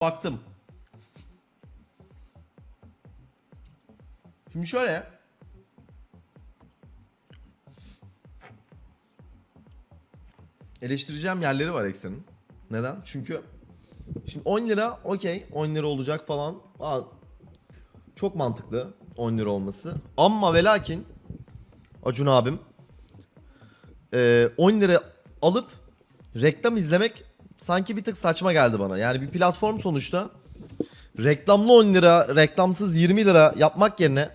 Baktım. Şimdi şöyle. Eleştireceğim yerleri var Eksen'in. Neden? Çünkü şimdi 10 lira okey 10 lira olacak falan. Aa, çok mantıklı 10 lira olması. Ama ve lakin Acun abim e, 10 lira alıp reklam izlemek sanki bir tık saçma geldi bana. Yani bir platform sonuçta reklamlı 10 lira, reklamsız 20 lira yapmak yerine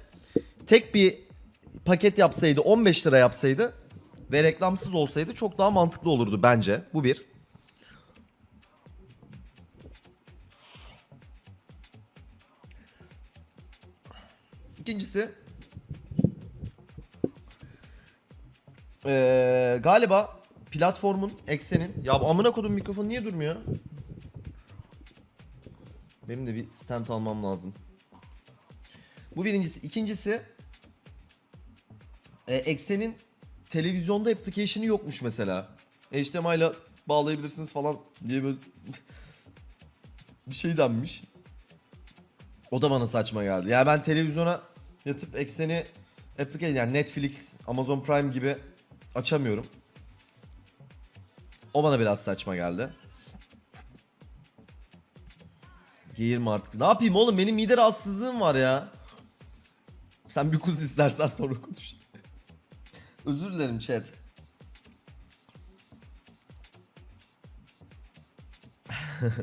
tek bir paket yapsaydı 15 lira yapsaydı ve reklamsız olsaydı çok daha mantıklı olurdu bence. Bu bir. İkincisi Ee, galiba platformun eksenin ya amına kodum mikrofon niye durmuyor? Benim de bir stand almam lazım. Bu birincisi. İkincisi e, eksenin televizyonda application'ı yokmuş mesela. HDMI ile bağlayabilirsiniz falan diye böyle bir şey denmiş. O da bana saçma geldi. Yani ben televizyona yatıp ekseni application yani Netflix, Amazon Prime gibi açamıyorum. O bana biraz saçma geldi. Geğirme artık. Ne yapayım oğlum benim mide rahatsızlığım var ya. Sen bir kuz istersen sonra konuş. Özür dilerim chat.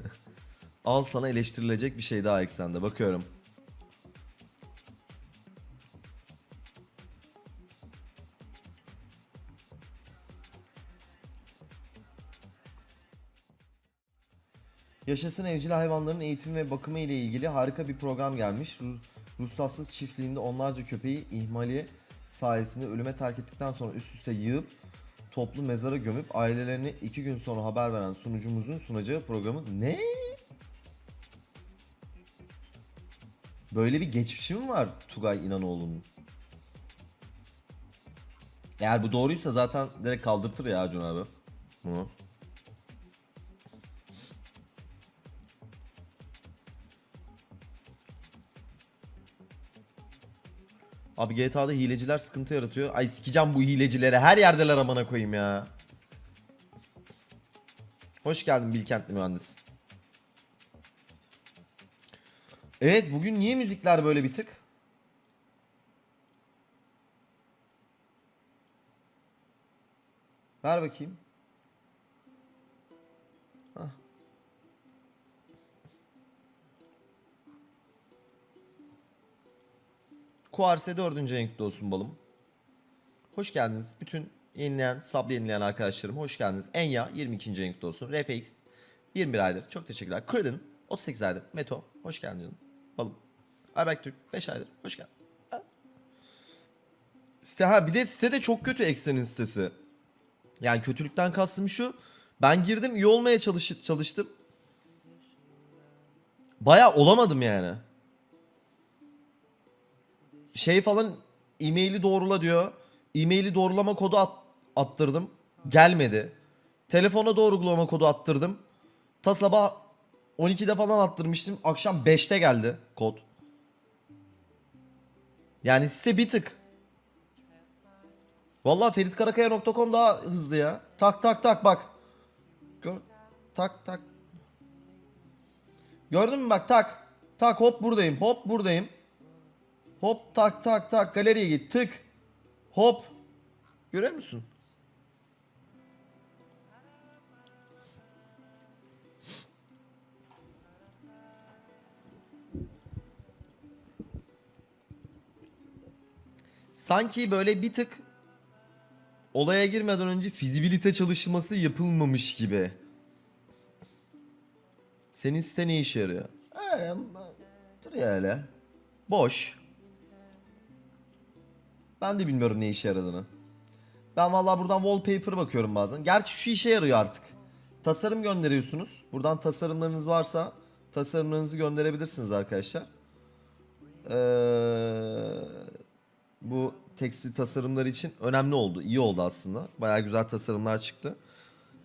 Al sana eleştirilecek bir şey daha eksende. Bakıyorum. Yaşasın evcil hayvanların eğitimi ve bakımı ile ilgili harika bir program gelmiş. Ru- Ruhsatsız çiftliğinde onlarca köpeği ihmali sayesinde ölüme terk ettikten sonra üst üste yığıp toplu mezara gömüp ailelerini iki gün sonra haber veren sunucumuzun sunacağı programın ne? Böyle bir geçmişi mi var Tugay İnanoğlu'nun? Eğer bu doğruysa zaten direkt kaldırtır ya Acun abi. Bunu. Abi GTA'da hileciler sıkıntı yaratıyor. Ay sikeceğim bu hilecilere. Her yerdeler amına koyayım ya. Hoş geldin Bilkentli mühendis. Evet bugün niye müzikler böyle bir tık? Ver bakayım. Kuarse 4. renkli olsun balım. Hoş geldiniz. Bütün yenileyen, sub yenileyen arkadaşlarım hoş geldiniz. Enya 22. renkli olsun. RFX 21 aydır. Çok teşekkürler. Kırdın 38 aydır. Meto hoş geldin canım. Balım. Ayberk Türk 5 aydır. Hoş geldin. Site, ha bir de site de çok kötü Eksen'in sitesi. Yani kötülükten kastım şu. Ben girdim iyi olmaya çalış çalıştım. Baya olamadım yani şey falan e-maili doğrula diyor. E-maili doğrulama kodu at- attırdım. Gelmedi. Telefona doğrulama kodu attırdım. Ta sabah 12'de falan attırmıştım. Akşam 5'te geldi kod. Yani site bir tık. Vallahi feritkarakaya.com daha hızlı ya. Tak tak tak bak. Gör. Tak tak. Gördün mü bak tak. Tak hop buradayım. Hop buradayım. Hop tak tak tak galeriye git tık. Hop. Görüyor musun? Sanki böyle bir tık olaya girmeden önce fizibilite çalışması yapılmamış gibi. Senin site ne işe yarıyor? Öyle, duruyor öyle. Boş. Ben de bilmiyorum ne işe yaradığını. Ben vallahi buradan wallpaper bakıyorum bazen. Gerçi şu işe yarıyor artık. Tasarım gönderiyorsunuz. Buradan tasarımlarınız varsa tasarımlarınızı gönderebilirsiniz arkadaşlar. Ee, bu tekstil tasarımları için önemli oldu. İyi oldu aslında. Bayağı güzel tasarımlar çıktı.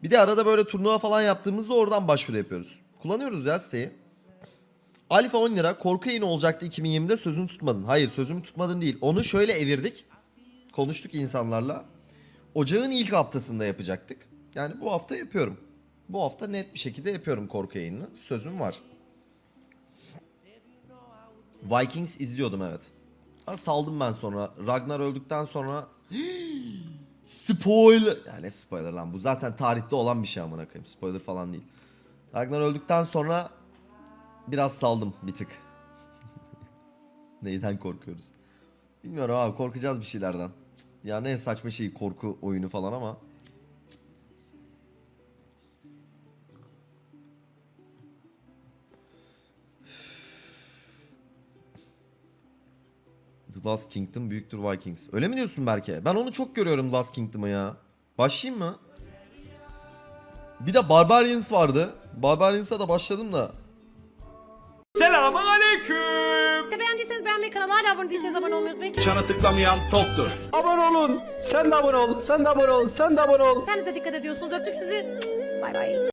Bir de arada böyle turnuva falan yaptığımızda oradan başvuru yapıyoruz. Kullanıyoruz ya siteyi. Alfa 10 lira korku yayını olacaktı 2020'de sözünü tutmadın. Hayır sözümü tutmadın değil. Onu şöyle evirdik. Konuştuk insanlarla. Ocağın ilk haftasında yapacaktık. Yani bu hafta yapıyorum. Bu hafta net bir şekilde yapıyorum korku yayınını. Sözüm var. Vikings izliyordum evet. Ha, saldım ben sonra. Ragnar öldükten sonra spoiler. Ya ne spoiler lan bu zaten tarihte olan bir şey amına koyayım. Spoiler falan değil. Ragnar öldükten sonra biraz saldım bir tık. Neyden korkuyoruz? Bilmiyorum abi korkacağız bir şeylerden. Yani en saçma şey korku oyunu falan ama. The Last Kingdom büyüktür Vikings. Öyle mi diyorsun Berke? Ben onu çok görüyorum Last Kingdom'ı ya. Başlayayım mı? Bir de Barbarians vardı. Barbarians'a da başladım da. Selamun aleyküm. Beğendiyseniz beğenmeyi, kanala hala abone değilseniz abone olmayı unutmayın. Çana tıklamayan toptur. Abone olun. Sen de abone ol. Sen de abone ol. Sen de abone ol. Kendinize dikkat ediyorsunuz. Öptük sizi. Bay bay.